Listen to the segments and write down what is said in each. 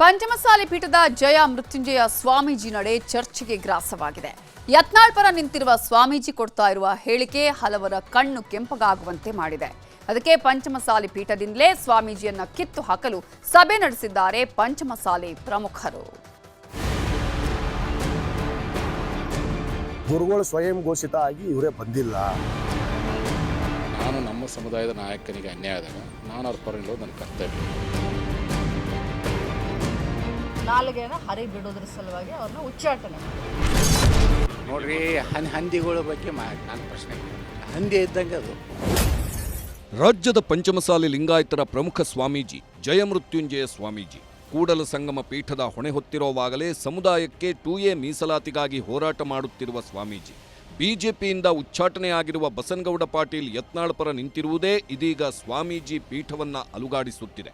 ಪಂಚಮಸಾಲಿ ಪೀಠದ ಜಯ ಮೃತ್ಯುಂಜಯ ಸ್ವಾಮೀಜಿ ನಡೆ ಚರ್ಚೆಗೆ ಗ್ರಾಸವಾಗಿದೆ. ಯತ್ನಾಳ್ ಪರ ನಿಂತಿರುವ ಸ್ವಾಮೀಜಿ ಕೊಡ್ತಾ ಇರುವ ಹೇಳಿಕೆ ಹಲವರ ಕಣ್ಣು ಕೆಂಪಗಾಗುವಂತೆ ಮಾಡಿದೆ. ಅದಕ್ಕೆ ಪಂಚಮಸಾಲಿ ಪೀಠದಿಂದಲೇ ಸ್ವಾಮೀಜಿಯನ್ನ ಕಿತ್ತು ಹಾಕಲು ಸಭೆ ನಡೆಸಿದ್ದಾರೆ ಪಂಚಮಸಾಲಿ ಪ್ರಮುಖರು. ಗುರುಗಳು ಸ್ವಯಂ ಘೋಷಿತ ಆಗಿ ಇವರೇ ಬಂದಿಲ್ಲ. ನಾನು ನಮ್ಮ ಸಮುದಾಯದ ನಾಯಕನಿಗೆ ಅನ್ಯಾಯ ಆದಾಗ ನಾನು ಅವ್ರ ಪರ ನಿಲ್ಲೋದು ನನ್ನ ಕರ್ತವ್ಯ. ನಾಲಿಗೆನ ಹರಿ ಬಿಡೋದ್ರ ಸಲುವಾಗಿ ಅವ್ರನ್ನ ಉಚ್ಚಾಟನೆ ನೋಡ್ರಿ ಹನ್ ಹಂದಿಗಳ ಬಗ್ಗೆ ನಾನು ಪ್ರಶ್ನೆ. ಹಂದಿ ಇದ್ದಂಗೆ ಅದು. ರಾಜ್ಯದ ಪಂಚಮಸಾಲಿ ಲಿಂಗಾಯತರ ಪ್ರಮುಖ ಸ್ವಾಮೀಜಿ ಜಯಮೃತ್ಯುಂಜಯ ಸ್ವಾಮೀಜಿ ಕೂಡಲ ಸಂಗಮ ಪೀಠದ ಹೊಣೆ ಹೊತ್ತಿರೋವಾಗಲೇ ಸಮುದಾಯಕ್ಕೆ ಟೂ ಎ ಮೀಸಲಾತಿಗಾಗಿ ಹೋರಾಟ ಮಾಡುತ್ತಿರುವ ಸ್ವಾಮೀಜಿ ಬಿಜೆಪಿಯಿಂದ ಉಚ್ಚಾಟನೆಯಾಗಿರುವ ಬಸನಗೌಡ ಪಾಟೀಲ್ ಯತ್ನಾಳ್ ಪರ ನಿಂತಿರುವುದೇ ಇದೀಗ ಸ್ವಾಮೀಜಿ ಪೀಠವನ್ನ ಅಲುಗಾಡಿಸುತ್ತಿದೆ.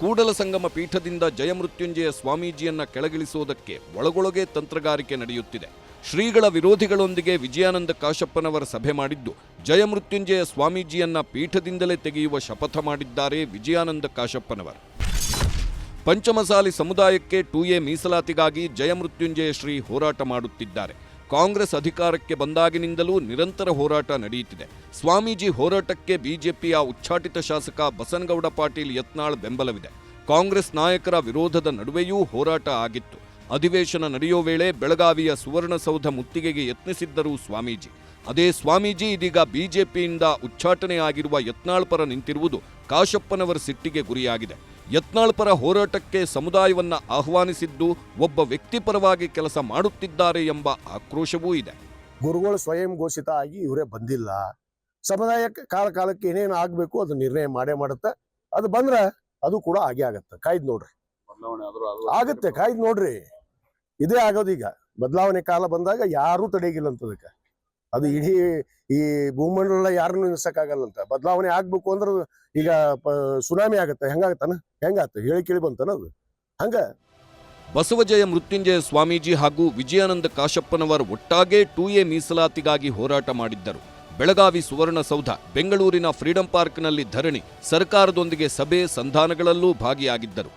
ಕೂಡಲ ಸಂಗಮ ಪೀಠದಿಂದ ಜಯಮೃತ್ಯುಂಜಯ ಸ್ವಾಮೀಜಿಯನ್ನ ಕೆಳಗಿಳಿಸುವುದಕ್ಕೆ ಒಳಗೊಳಗೆ ತಂತ್ರಗಾರಿಕೆ ನಡೆಯುತ್ತಿದೆ. ಶ್ರೀಗಳ ವಿರೋಧಿಗಳೊಂದಿಗೆ ವಿಜಯಾನಂದ ಕಾಶಪ್ಪನವರ ಸಭೆ ಮಾಡಿದ್ದು, ಜಯಮೃತ್ಯುಂಜಯ ಸ್ವಾಮೀಜಿಯನ್ನ ಪೀಠದಿಂದಲೇ ತೆಗೆಯುವ ಶಪಥ ಮಾಡಿದ್ದಾರೆ ವಿಜಯಾನಂದ ಕಾಶಪ್ಪನವರು. ಪಂಚಮಸಾಲಿ ಸಮುದಾಯಕ್ಕೆ ಟೂ ಎ ಮೀಸಲಾತಿಗಾಗಿ ಜಯಮೃತ್ಯುಂಜಯ ಶ್ರೀ ಹೋರಾಟ ಮಾಡುತ್ತಿದ್ದಾರೆ. ಕಾಂಗ್ರೆಸ್ ಅಧಿಕಾರಕ್ಕೆ ಬಂದಾಗಿನಿಂದಲೂ ನಿರಂತರ ಹೋರಾಟ ನಡೆಯುತ್ತಿದೆ. ಸ್ವಾಮೀಜಿ ಹೋರಾಟಕ್ಕೆ ಬಿಜೆಪಿಯ ಉಚ್ಚಾಟಿತ ಶಾಸಕ ಬಸನಗೌಡ ಪಾಟೀಲ್ ಯತ್ನಾಳ್ ಬೆಂಬಲವಿದೆ. ಕಾಂಗ್ರೆಸ್ ನಾಯಕರ ವಿರೋಧದ ನಡುವೆಯೂ ಹೋರಾಟ ಆಗಿತ್ತು. ಅಧಿವೇಶನ ನಡೆಯೋ ವೇಳೆ ಬೆಳಗಾವಿಯ ಸುವರ್ಣಸೌಧ ಮುತ್ತಿಗೆಗೆ ಯತ್ನಿಸಿದ್ದರು ಸ್ವಾಮೀಜಿ. ಅದೇ ಸ್ವಾಮೀಜಿ ಇದೀಗ ಬಿಜೆಪಿಯಿಂದ ಉಚ್ಚಾಟನೆಯಾಗಿರುವ ಯತ್ನಾಳ್ ಪರ ನಿಂತಿರುವುದು ಕಾಶಪ್ಪನವರ ಸಿಟ್ಟಿಗೆ ಗುರಿಯಾಗಿದೆ. ಯತ್ನಾಳ್ ಪರ ಹೋರಾಟಕ್ಕೆ ಸಮುದಾಯವನ್ನ ಆಹ್ವಾನಿಸಿದ್ದು ಒಬ್ಬ ವ್ಯಕ್ತಿ ಪರವಾಗಿ ಕೆಲಸ ಮಾಡುತ್ತಿದ್ದಾರೆ ಎಂಬ ಆಕ್ರೋಶವೂ ಇದೆ. ಗುರುಗಳು ಸ್ವಯಂ ಘೋಷಿತ ಆಗಿ ಇವರೇ ಬಂದಿಲ್ಲ. ಸಮುದಾಯಕ್ಕೆ ಕಾಲ ಕಾಲಕ್ಕೆ ಏನೇನು ಆಗ್ಬೇಕು ಅದು ನಿರ್ಣಯ ಮಾಡೇ ಮಾಡುತ್ತೆ. ಅದು ಬಂದ್ರೆ ಅದು ಕೂಡ ಆಗೇ ಆಗತ್ತೆ. ಕಾಯ್ದು ನೋಡ್ರಿ. ಆಗತ್ತೆ. ಕಾಯ್ದು ನೋಡ್ರಿ. ಇದೇ ಆಗೋದು ಈಗ. ಬದಲಾವಣೆ ಕಾಲ ಬಂದಾಗ ಯಾರೂ ತಡೆಗಿಲ್ಲ ಅಂತ ಅದಕ್ಕೆ ಅದು ಇಡೀ ಈ ಭೂಮಂಡಲ ಯಾರನ್ನು ನಿಲ್ಸಕ್ಕಾಗಲ್ಲಂತ ಬದಲಾವಣೆ ಆಗ್ಬೇಕು ಅಂದ್ರೆ ಈಗ ಸುನಾಮಿ ಆಗತ್ತೆ. ಹೆಂಗಾಗತ್ತಾನ? ಹೆಂಗಾತ? ಹೇಳಿ ಕೇಳಿ ಬಂತಾನ ಅದು. ಹಂಗ. ಬಸವಜಯ ಮೃತ್ಯುಂಜಯ ಸ್ವಾಮೀಜಿ ಹಾಗೂ ವಿಜಯಾನಂದ ಕಾಶಪ್ಪನವರ್ ಒಟ್ಟಾಗೆ ಟೂ ಎ ಮೀಸಲಾತಿಗಾಗಿ ಹೋರಾಟ ಮಾಡಿದ್ದರು. ಬೆಳಗಾವಿ ಸುವರ್ಣಸೌಧ, ಬೆಂಗಳೂರಿನ ಫ್ರೀಡಂ ಪಾರ್ಕ್ನಲ್ಲಿ ಧರಣಿ, ಸರ್ಕಾರದೊಂದಿಗೆ ಸಭೆ, ಸಂಧಾನಗಳಲ್ಲೂ ಭಾಗಿಯಾಗಿದ್ದರು.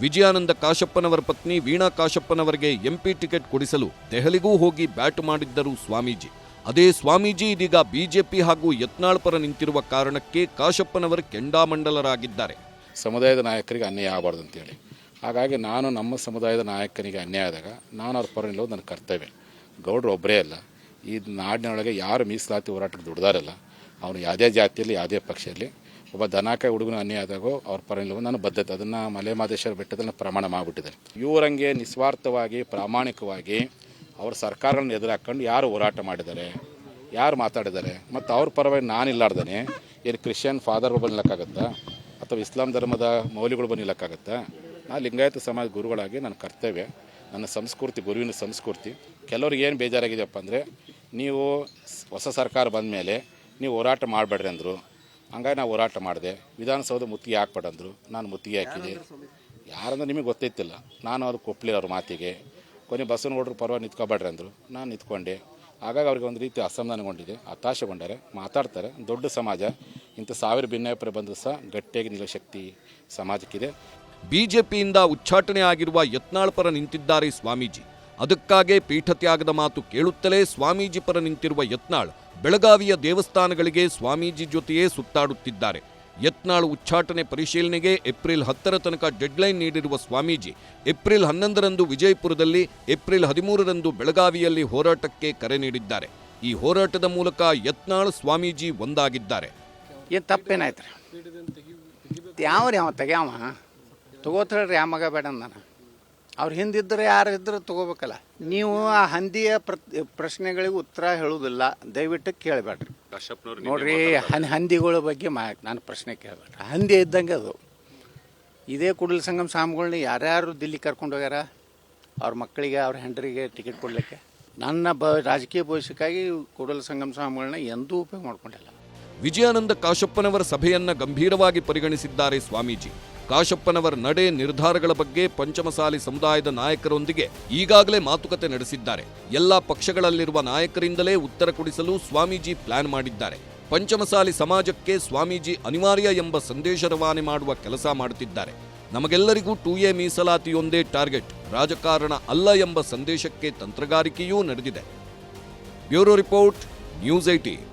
ವಿಜಯಾನಂದ ಕಾಶಪ್ಪನವರ ಪತ್ನಿ ವೀಣಾ ಕಾಶಪ್ಪನವರಿಗೆ ಎಂಪಿ ಟಿಕೆಟ್ ಕೊಡಿಸಲು ದೆಹಲಿಗೂ ಹೋಗಿ ಬ್ಯಾಟ್ ಮಾಡಿದ್ದರು ಸ್ವಾಮೀಜಿ. ಅದೇ ಸ್ವಾಮೀಜಿ ಇದೀಗ ಬಿಜೆಪಿ ಹಾಗೂ ಯತ್ನಾಳ್ ಪರ ನಿಂತಿರುವ ಕಾರಣಕ್ಕೆ ಕಾಶಪ್ಪನವರು ಕೆಂಡಾಮಂಡಲರಾಗಿದ್ದಾರೆ. ಸಮುದಾಯದ ನಾಯಕರಿಗೆ ಅನ್ಯಾಯ ಆಗಬಾರ್ದು ಅಂತೇಳಿ. ಹಾಗಾಗಿ ನಾನು ನಮ್ಮ ಸಮುದಾಯದ ನಾಯಕನಿಗೆ ಅನ್ಯಾಯ ಆದಾಗ ನಾನು ಅವ್ರ ಪರ ನಿಲ್ಲೋದು ನನ್ನ ಕರ್ತವ್ಯ. ಗೌಡ್ರು ಒಬ್ಬರೇ ಅಲ್ಲ. ಈ ನಾಡಿನೊಳಗೆ ಯಾರು ಮೀಸಲಾತಿ ಹೋರಾಟಕ್ಕೆ ದುಡ್ದಾರಲ್ಲ ಅವನು ಯಾವುದೇ ಜಾತಿಯಲ್ಲಿ, ಯಾವುದೇ ಪಕ್ಷದಲ್ಲಿ ಒಬ್ಬ ದನಾಕಾಯಿ ಹುಡುಗನ ಅನ್ಯಾಯ ಆದಾಗೋ ಅವ್ರ ಪರ ನಿಲ್ಲುವ ನಾನು ಬದ್ಧತೆ. ಅದನ್ನು ಮಲೆ ಮಾದೇಶ್ವರ ಬೆಟ್ಟದಲ್ಲಿ ಪ್ರಮಾಣ ಮಾಡಿಬಿಟ್ಟಿದ್ದಾರೆ. ಇವರಂಗೆ ನಿಸ್ವಾರ್ಥವಾಗಿ, ಪ್ರಾಮಾಣಿಕವಾಗಿ ಅವ್ರ ಎದುರು ಹಾಕೊಂಡು ಯಾರು ಹೋರಾಟ ಮಾಡಿದ್ದಾರೆ, ಯಾರು ಮಾತಾಡಿದ್ದಾರೆ, ಮತ್ತು ಅವ್ರ ಪರವಾಗಿ ನಾನು ಇಲ್ಲಾರ್ದೇ ಏನು ಕ್ರಿಶ್ಚಿಯನ್ ಫಾದರ್ಗಳು ಬಂದಿಲ್ಲಕ್ಕಾಗತ್ತಾ ಅಥವಾ ಇಸ್ಲಾಂ ಧರ್ಮದ ಮೌಲ್ಯಗಳು ಬಂದಿಲ್ಲಕ್ಕಾಗತ್ತಾ ನಾ ಲಿಂಗಾಯತ ಸಮಾಜ ಗುರುಗಳಾಗಿ ನನ್ನ ಕರ್ತವ್ಯ, ನನ್ನ ಸಂಸ್ಕೃತಿ, ಗುರುವಿನ ಸಂಸ್ಕೃತಿ. ಕೆಲವ್ರಿಗೆ ಏನು ಬೇಜಾರಾಗಿದೆಯಪ್ಪ ಅಂದರೆ, ನೀವು ಹೊಸ ಸರ್ಕಾರ ಬಂದ ಮೇಲೆ ನೀವು ಹೋರಾಟ ಮಾಡಬೇಡ್ರಿ ಅಂದರು. ಹಂಗಾಗಿ ನಾವು ಹೋರಾಟ ಮಾಡಿದೆ. ವಿಧಾನಸೌಧ ಮುತ್ತಿಗೆ ಹಾಕ್ಬೇಡಂದ್ರು ನಾನು ಮುತ್ತಿಗೆ ಹಾಕಿದೆ. ಯಾರಂದ್ರೆ ನಿಮಗೆ ಗೊತ್ತೈತಿಲ್ಲ. ನಾನು ಅದು ಒಪ್ಪಲಿಲ್ಲ ಅವ್ರ ಮಾತಿಗೆ. ಕೊನೆ ಬಸವನಗೌಡರು ಪರವಾಗಿ ನಿಂತ್ಕೊಬೇಡ್ರಿ ಅಂದರು. ನಾನು ನಿಂತ್ಕೊಂಡೆ. ಹಾಗಾಗಿ ಅವ್ರಿಗೆ ಒಂದು ರೀತಿ ಅಸಮಾಧಾನಗೊಂಡಿದೆ. ಹತಾಶೆಗೊಂಡಾರೆ. ಮಾತಾಡ್ತಾರೆ. ದೊಡ್ಡ ಸಮಾಜ. ಇಂಥ ಸಾವಿರ ಭಿನ್ನಾಭಿಪ್ರಾಯ ಬಂದರೂ ಸಹ ಗಟ್ಟಿಯಾಗಿ ನಿಲ್ಲೋ ಶಕ್ತಿ ಸಮಾಜಕ್ಕಿದೆ. ಬಿಜೆಪಿಯಿಂದ ಉಚ್ಚಾಟನೆ ಆಗಿರುವ ಯತ್ನಾಳ್ ಪರ ನಿಂತಿದ್ದಾರೆ ಸ್ವಾಮೀಜಿ. ಅದಕ್ಕಾಗೆ ಪೀಠ ತ್ಯಾಗದ ಮಾತು ಕೇಳುತ್ತಲೇ ಸ್ವಾಮೀಜಿ ಪರ ನಿಂತಿರುವ ಯತ್ನಾಳ್ ಬೆಳಗಾವಿಯ ದೇವಸ್ಥಾನಗಳಿಗೆ ಸ್ವಾಮೀಜಿ ಜೊತೆಯೇ ಸುತ್ತಾಡುತ್ತಿದ್ದಾರೆ. ಯತ್ನಾಳ್ ಉಚ್ಚಾಟನೆ ಪರಿಶೀಲನೆಗೆ ಏಪ್ರಿಲ್ ಹತ್ತರ ತನಕ ಡೆಡ್ಲೈನ್ ನೀಡಿರುವ ಸ್ವಾಮೀಜಿ, ಏಪ್ರಿಲ್ ಹನ್ನೊಂದರಂದು ವಿಜಯಪುರದಲ್ಲಿ ಏಪ್ರಿಲ್ ಹದಿಮೂರರಂದು ಬೆಳಗಾವಿಯಲ್ಲಿ ಹೋರಾಟಕ್ಕೆ ಕರೆ ನೀಡಿದ್ದಾರೆ. ಈ ಹೋರಾಟದ ಮೂಲಕ ಯತ್ನಾಳ್ ಸ್ವಾಮೀಜಿ ಒಂದಾಗಿದ್ದಾರೆ. ಏನು ತಪ್ಪೇನಾಯ್ತು ರೀ ಯಾವ್ರಿ ಅವ ತೆಗ್ಯಾವ? ತಗೋತಾಳ್ರಿ ಆ ಮಗ ಬೇಡ ನಾನು ಅವ್ರು ಹಿಂದಿದ್ದರೆ ಯಾರು ಇದ್ದರೂ ತಗೋಬೇಕಲ್ಲ. ನೀವು ಆ ಹಂದಿಯ ಪ್ರಶ್ನೆಗಳಿಗೆ ಉತ್ತರ ಹೇಳುವುದಿಲ್ಲ. ದಯವಿಟ್ಟು ಕೇಳಬೇಡ್ರಿ ನೋಡ್ರಿ ಹನ್ ಹಂದಿಗಳ ಬಗ್ಗೆ ಮಾ ನಾನು ಪ್ರಶ್ನೆ ಕೇಳಬೇಕು. ಹಂದಿ ಇದ್ದಂಗೆ ಅದು. ಇದೇ ಕೂಡಲ ಸಂಗಮ ಸ್ವಾಮಿಗಳನ್ನ ಯಾರ್ಯಾರು ದಿಲ್ಲಿ ಕರ್ಕೊಂಡು ಹೋಗ್ಯಾರ? ಅವ್ರ ಮಕ್ಕಳಿಗೆ ಅವ್ರ ಹೆಂಡರಿಗೆ ಟಿಕೆಟ್ ಕೊಡಲಿಕ್ಕೆ? ನನ್ನ ಬ ರಾಜಕೀಯ ಭವಿಷ್ಯಕ್ಕಾಗಿ ಕೂಡಲ ಸಂಗಮ ಸ್ವಾಮಿಗಳನ್ನ ಎಂದೂ ಉಪಯೋಗ ಮಾಡ್ಕೊಂಡಿಲ್ಲ. ವಿಜಯಾನಂದ ಕಾಶಪ್ಪನವರ ಸಭೆಯನ್ನ ಗಂಭೀರವಾಗಿ ಪರಿಗಣಿಸಿದ್ದಾರೆ ಸ್ವಾಮೀಜಿ. ಕಾಶಪ್ಪನವರ ನಡೆ ನಿರ್ಧಾರಗಳ ಬಗ್ಗೆ ಪಂಚಮಸಾಲಿ ಸಮುದಾಯದ ನಾಯಕರೊಂದಿಗೆ ಈಗಾಗಲೇ ಮಾತುಕತೆ ನಡೆಸಿದ್ದಾರೆ. ಎಲ್ಲ ಪಕ್ಷಗಳಲ್ಲಿರುವ ನಾಯಕರಿಂದಲೇ ಉತ್ತರ ಕೊಡಿಸಲು ಸ್ವಾಮೀಜಿ ಪ್ಲಾನ್ ಮಾಡಿದ್ದಾರೆ. ಪಂಚಮಸಾಲಿ ಸಮಾಜಕ್ಕೆ ಸ್ವಾಮೀಜಿ ಅನಿವಾರ್ಯ ಎಂಬ ಸಂದೇಶ ರವಾನೆ ಮಾಡುವ ಕೆಲಸ ಮಾಡುತ್ತಿದ್ದಾರೆ. ನಮಗೆಲ್ಲರಿಗೂ ಟೂ ಎ ಮೀಸಲಾತಿಯೊಂದೇ ಟಾರ್ಗೆಟ್, ರಾಜಕಾರಣ ಅಲ್ಲ ಎಂಬ ಸಂದೇಶಕ್ಕೆ ತಂತ್ರಗಾರಿಕೆಯೂ ನಡೆದಿದೆ. Bureau report, news eighteen